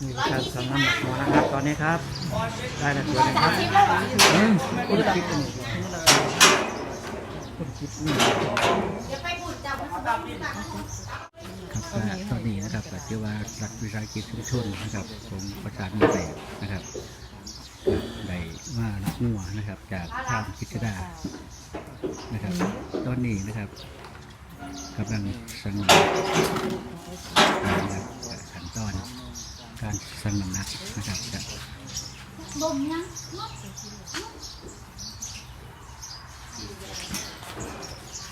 มีการสั่งน้ำหนักมานะครับตอนนี้ครับ ได้แล้วตัวหนึงครับอ้ยคนคิดนี่คนคิดนี่ ครับก็ตอนนี้นะครับก็ชื่อว่าหลักวิสาหกิจชุมชนนะครับของประชาชนแปดนะครับได้มารับงัวนะครับ จากทางพิชดานะครับ ตอนนี้นะครับกำลังสั่งนะครับขั้นตอนการสั่งน้ำหนักนะครับจะบ่มยัง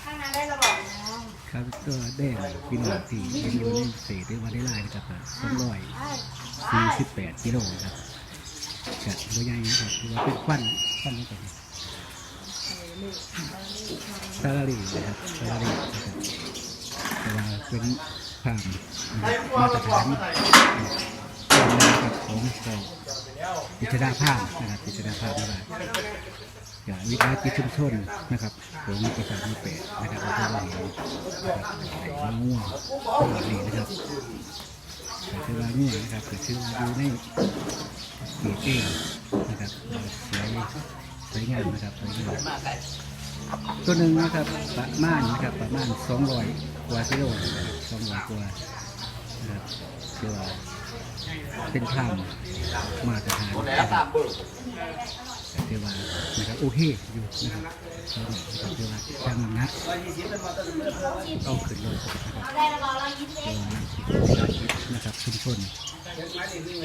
ข้างนั้นได้ระบอกแล้ว ครับก็แดงกิโลที่เป็นอยู่ในเศษหรือว่าได้ลายนะครับสองร้อยสี่สิบแปดกิโลนะครับจะตัวใหญ่นะครับถือว่าเป็นควันควันนี่ก่อนซาลารีนะครับซาลารีนะครับแต่ว่าเป็นความมาตรฐานควารับของเรพิจารณาภาพนะครับพิจารณาภาพนะครับ จากวิทยาจิตชุมชนนะครับของประชาชนเปรตนะครับแล้วก็เราเห็นนะครับไอ้มะม่วงตัวนี้นะครับแต่คือว่าม่วงนะครับก็คืออยู่ในเกียรตินะครับสวยสวยงามนะครับสวยงามตัวหนึ่งนะครับประมาณนะครับประมาณสองร้อยกว่ากิโลนะครับสองร้อยกว่านะครับคือว่า เป็นธรรมมาตรฐานนะครับเทวานะครับโอเคอยู่นะครับเดี๋ยนะครับเทวาช่างน้ำหนักเอาขึ้นลงนะครับเด้ระบอกเรายิ้มเอเทงวนักศึกษาวิชาชีพนะครับชุมชน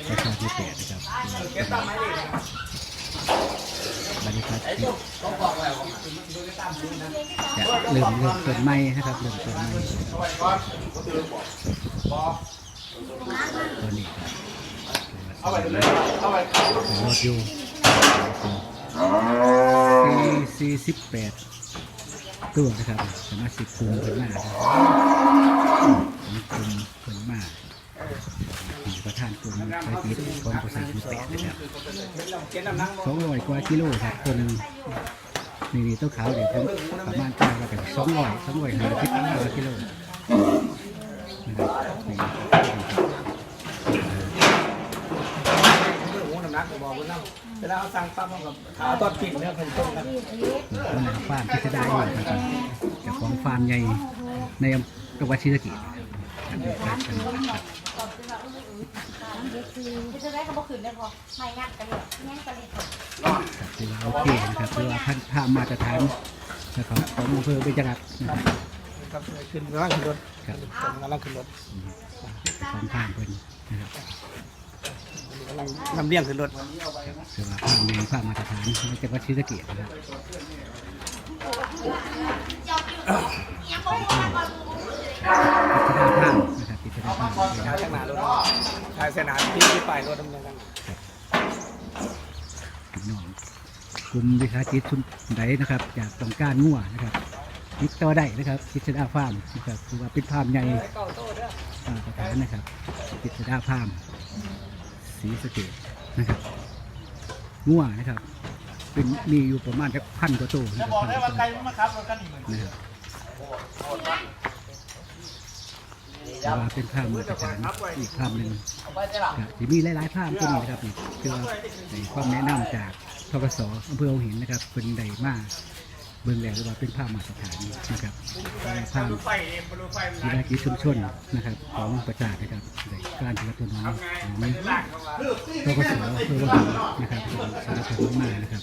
ประชาธิปไตยนะครับบรรยากาศที่จะเริ่มเริ่มต้นใหม่นะครับเริ่มต้นใหม่ ตอนนี้ครับเอาไปเลยเอาไปรถอยู่สี่สิบแปดตัวนะครับสามาชิกกลุ่มเพิ่นมากลุ่มเพิ่นมามีประธานกลุ่มภารกิจของประชาชนแปดนะครับสองร้อยกว่ากิโลครับคนนี่นี่ตัวขาวเดี๋ยวผมประมาณกลางแล้วกันสองร้อยสองร้อยห้าสิบกว่ากิโลนะครับนี่ครับ หูน้ำหนั กก็บอกว่าน้ำเวลาเอาสั่งปั๊บมันก็ขาตอนปิดเนี่ยเป็นต้นครับมาฟาร์มพิษดาอยู่นะครับเจ้าของฟาร์มใหญ่ในอำเภอจังหวัดศรีสะเกษนะครับเป็นการจังหวัดครับจะได้กระบอกขืนได้พอไม่งัดกันเลยแง่งกันเลยครับถือว่าโอเคนะครับถือว่าท่านภาพมาตรฐานนะครับของอำเภอเบญจรัตน์นะครับครับขึ้นกำลังขึ้นรถครับกำลังขึ้นรถของภาพเพิ่นนะครับกำ ลังนำเลี้ยงขึ้นรถถือว่าภาพในภาพมาตรฐานในจังหวัดศรีสะเกษนะครับยังบอกว่าก่อนพิจารณาภาพนะครับพิจารณาภาพนะครับข้างหน้ารถทายเสนาที่ที่ปลายรถดำเนินการพี่น้องกลุ่มวิสาหกิจชุมใดนะครับ จากต้องการงัวนะครับติดต่อได้นะครับพิจารณาฟาร์มนะครับถือว่าเป็นฟาร์มใหญ่มาตรฐานนะครับพิษดาพาม สีสะเกตนะครับง่วนะครับ เป็นมีอยู่ประมาณสักพันกว่าตัวนะครับพันกว่าตัวนะครับแต่ว่าเป็นภาพมาตรฐานอีกภาพหนึ่งครับที่มีหลายๆภาพตัวนี้นะครับนี่คือว่าในความแนะนำจากทกศอำเภอหัวหินนะครับเป็นใดมาก เบิ่งแล้วหรือว่าเป็นภาพมาตรฐานนะครับภาพวิสากิจชุมชนนะครับของประชาชนนะครับการผลิตตัวน้องของทกศเพื่อว่านะครับสารพัดมากนะครับ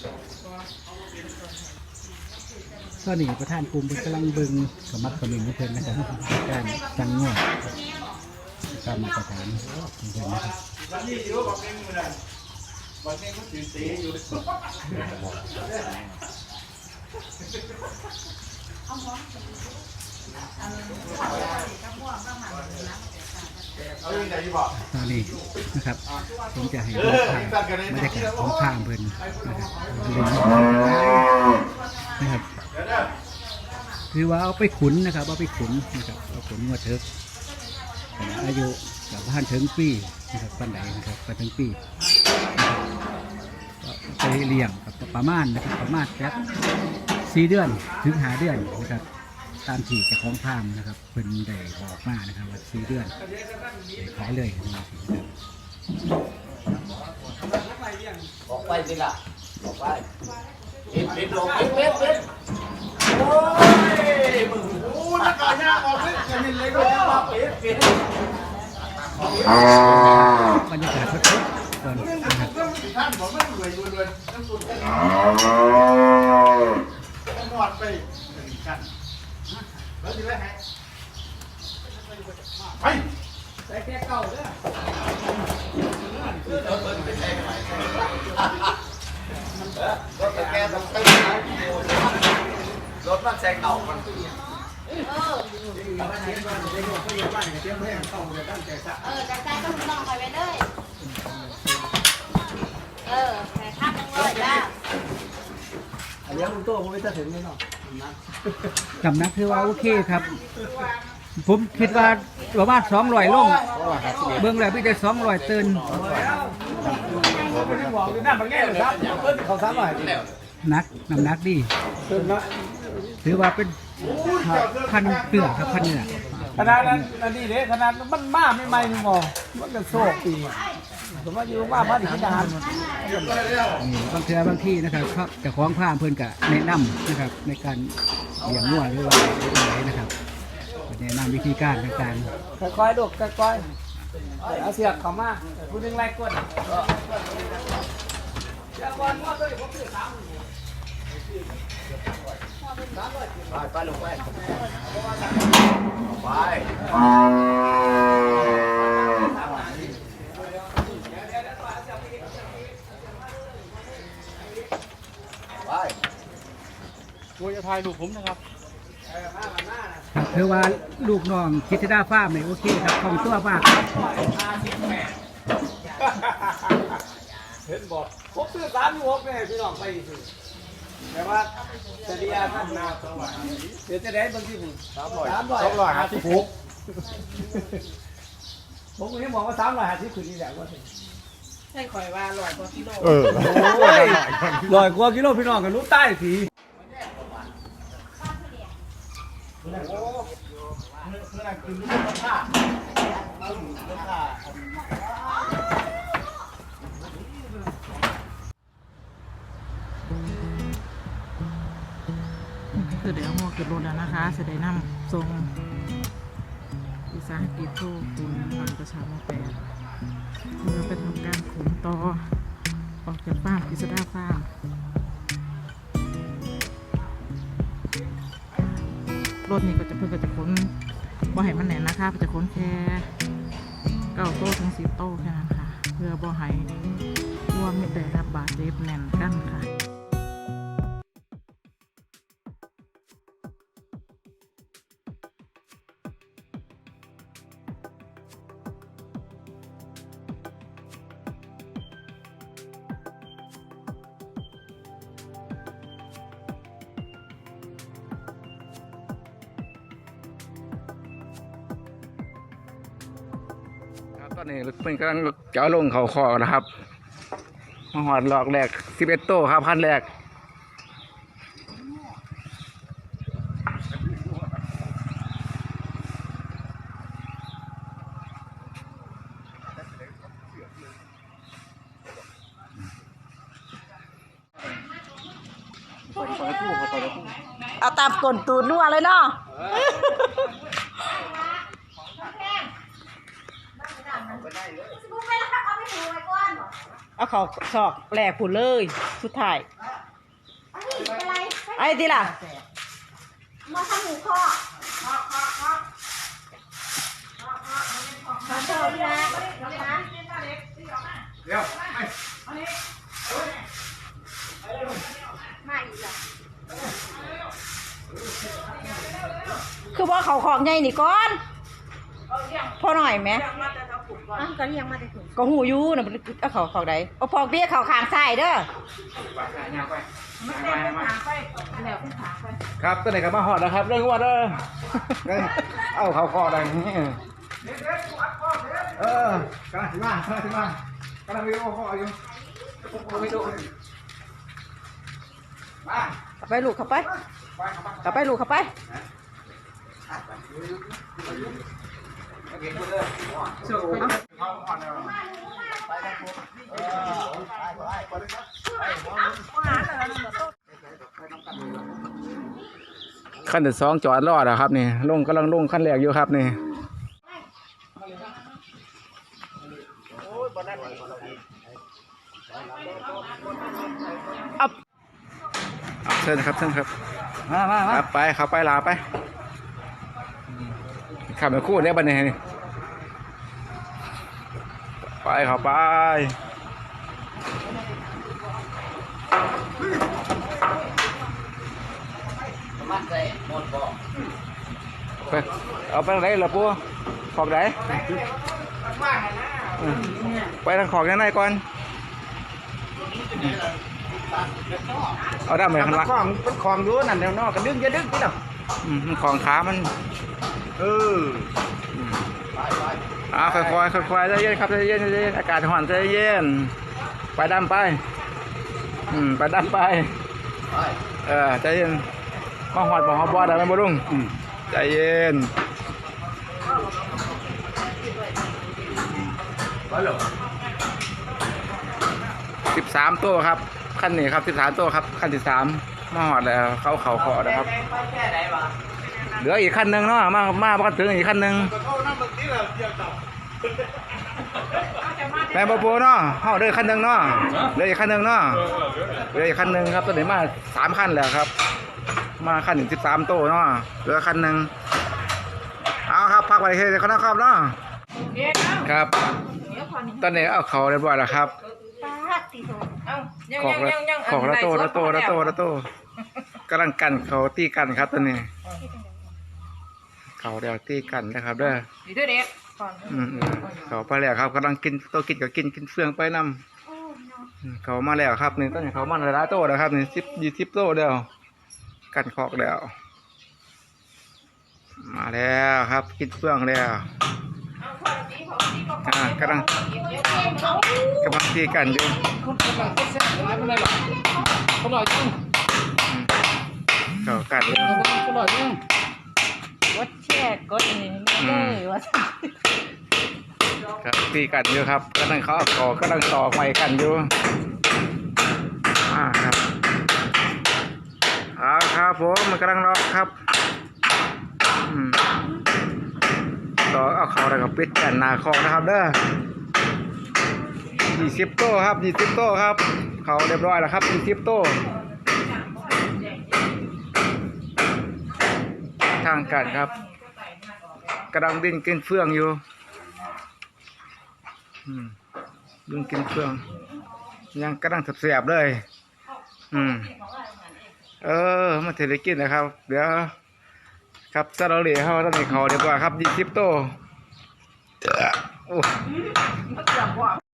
ตอนนี้ประธานกลุ่มเป็นกำลังเบึงสมัครสมิงของเพิ่นนะครับการตั้งงวดตามมาตรฐานเพิ่นนะครับวันนี้ก็สีสีอยู่ ตอนนี้นะครับ ผมจะให้ดูภาพบรรยากาศของข้ามเพิ่นนะครับนะครับคือว่าเอาไปขุนนะครับ เอาไปขุนนะครับ เอาขุนงวดเถิกขณะอายุกับบ้านถึงปีนะครับปันไดนะครับไปถึงปีนะครับก็ไปเลี้ยงกับประมาณนะครับประมาณแป๊บ สี่เดือนถึงหาเดือนนะครับตามที่เจ้าของฟาร์มนะครับเพิ่นได้บอกมานะครับว่าสี่เดือนได้ขายเลยนะครับออกไปสิล่ะออกไปปิดปิดลงปิดปิดปิดโอ้ยมึงโอ้นักการยากออกเลยจะมีเลยก็จะมาปิดปิดบรรยากาศสดๆก่อนนะครับ ท่านบอกไม่รวยรวยรวยน้ำสุดแค่นี้ต้องนอนไปหนึ่งกันแล้วจะได้ไงไปใส่แค่เก่าเด้อรถแกต้องตึ้งรถมันแซงเก่ามันเออเออจัดใจก็มึงลองคอยไปเลย เออแต่ข้ามมึงเลยจ้า อันนี้ลุงโต้ผมไม่จะถึงนี่เนาะนะกำนักคือว่าโอเคครับ ผมคิดว่าประมาณสองร้อยลงเบื้องแรกพี่จะสองร้อยตื่นไม่ได้บอกเลยนะบางแง่เลยครับเพิ่นเขาซ้ำหน่อยนักน้ำหนักดีตื่นมาถือว่าเป็นพันเกลือครับพันเนื้อขนาดนั้นอันนี้เด้ขนาดมันมาไม่ไม่มึงบอกมันก็โชคปีอะ ผมว่าอยู่ว่าพันธุ์ทหารนี่บางเทือบางที่นะครับเขาเจะคล้าของผ้าเพื่อนกะแนะนำนะครับ ในการเลี้ยงงัวหรือว่าอะไรนะครับก็แนะนำวิธีการต่างค่อยๆลูกค่อยๆเอาเสียบเข้ามาผู้หนึงไล่กดไปไปลงไปไปไป กูจะถ่ายรูปผมนะครับๆครับถือว่าลูกน้องคิดที่ได้ฟ้าร์มเนี่ยโอเคครับของตัวมากเห็นบอกครบซื้อสามอยู่หกเนี่ยพี่น้องไปสิแต่ว่าจะเรียกท่านนาเดี๋ยวจะได้บางทีผมสามร้อยสามร้อยสองร้อยห้าสิบหกผมก็ยังบอกว่าสามร้อยห้าสิบคือนี่แหละว่าถึงให้คอยว่าลอยกว่ากิโลเออร้อยกว่ากิโลพี่น้องกันรู้ใต้สี คือเดี๋ยวหัวขึ้นรถแล้วนะคะจะได้นำทรงอุตสาหกิจผู้คุณมันประชาโมแปดเพื่อไปทำการขนต่อ ออกจากฟาร์มกิสดาฟาร์ม รถนี่ก็จะเพื่อก็จะขนบ่ให้มันแน่นนะคะเพื่อจะขนแค่เก้าโต๊ะถึงสิบโต๊ะแค่นั้นค่ะ เพื่อบ่ให้ร่วมไม่ได้รับบาดเจ็บแน่นกันค่ะ อนนี้เป็นกำลังเจาะลงเขาคอนะครับมาหอดหลอกแรกสิบเอ็ดโตครับพันแรกต่อยตู้ต่อยตู้เอาตามกลตูดนัวเลยเนาะ มึงไปแล้วเอาไปถูไว้ก่อนเหรอ เอาเขาสอกแหลกผุนเลย สุดท้ายอันนี้เป็นไรไอ้ที่ล่ะ มาทำหมูข้อขอขอขอขอโทษนะนะเดี๋ยวมาอีกแล้วคือว่าเขาของใหญ่นี่ก่อน พอหน่อยไหม อะก็เรียงมาแต่ถึงก็หูอยูนะมันเอาเขาเขาใดเอาพอกเบี้ยเขาขางซ้ายเด้อครับตัวไหนกับมาหอดนะครับ เรื่องว่าเด้อ เอาเขาคอดังนี้เออกำลังถึงมากำลังถึงมากำลังวิดีโอคอลอยู่วิดีโอมาเข้าไปลูกเข้าไปเข้าไปลูกเข้าไป ขั้นที่สองจอดรอดอะครับนี่ลงกำลังลงขั้นแรกอยู่ครับนี่อัพอัพเชิญครับเชิญครับมามาคมารับไปเขาไปลาไป ขับมาคู่เนี่ยบันนี้นี่ไปเขาไปมันใส่หมดบ่ไปเอาไปทางไหนล่ะปูขอกไหนอืมไปทางขอกนั่นไหนก่อน เอาด้ามไปข้างล่างของเป็นของรู้นั่นแนวนอกกันดึงอย่าดึงพี่ดอกอืมมันของขามัน เอออ่าค่อยๆค่อยๆใจเย็นครับใจเย็นใจเย็นอากาศห่อนใจเย็น ไปด้ามไป อืม ไปด้ามไปไป เออใจเย็นมาหอดบ่ฮอดบ่ได้ไหมบ่ลุงอืมใจเย็นไปหรอสิบสามตัวครับขั้นนี้ครับสิบสามตัวครับขั้นที่สามมาหอดแล้ว เข้าเขาขอนะครับ เหลืออีกขั้นหนึ่งเนาะมามาบ่ถึงอีกขั้นหนึ่งแม่นบ่ปูเนาะเฮาเด้อขั้นหนึ่งเนาะเหลืออีกขั้นหนึ่งเนาะเหลืออีกขั้นหนึ่งครับตอนนี้มาสามขั้นแล้วครับ มาขั้นถึงสิบสามตัวเนาะเหลือขั้นหนึ่งเอาครับพักไว้เฮ้ยเขานะครับเนาะครับ ตอนนี้เอาเขาเรียบร้อยแล้วครับป้าตีโถเอ้ายังขอยังกระยังยังขอกระโตระโตระโตระโตกำลังกันเขาตีกันครับตอนนี้ เขาเดี๋ยวตีกันนะครับเด้อดีด้วยเด็กก่อนอืมอืมเขาไปแล้วครับกำลังกินโตกินก็กินกินเฟืองไปนำโอ้เนาะอืมเขามาแล้วครับนี่ตอนนี้เขามาหลายๆโตแล้วครับนี่สิบยี่สิบโตเดียวกันคอกแล้ว มาแล้วครับกินเฟืองแล้วอ่ากำลังกำลังตีกันอยู่เขาหน่อยจังอืมเขากันอยู่เขาหน่อยจังก ดแชร์กดนนี้ไม่เลยว่าครับตีกันอยู่ครับกำลังเขาต่อกำลังต่อไฟกันอยู่อ่าครับเอาครับผมมันกำลังรอครับอืมต่อเอาเขาแล้วก็ปิดแผ่นนาคอกนะครับเด้อยี่สิบโต้ครับยี่สิบโต้ครับ เขาเรียบร้อยแล้วครับยี่สิบโต้างกันครับกำลังดิ้นกินเฟืองอยู่อืมดึงกินเครื่อง ยังกำลังเสียบๆเลย อืม เออมาเทเลกินนะครับ เดี๋ยว ครับซาลาเล่เขาตอนนี้เขาเรียบร้อยครับยี่สิบโตโอ้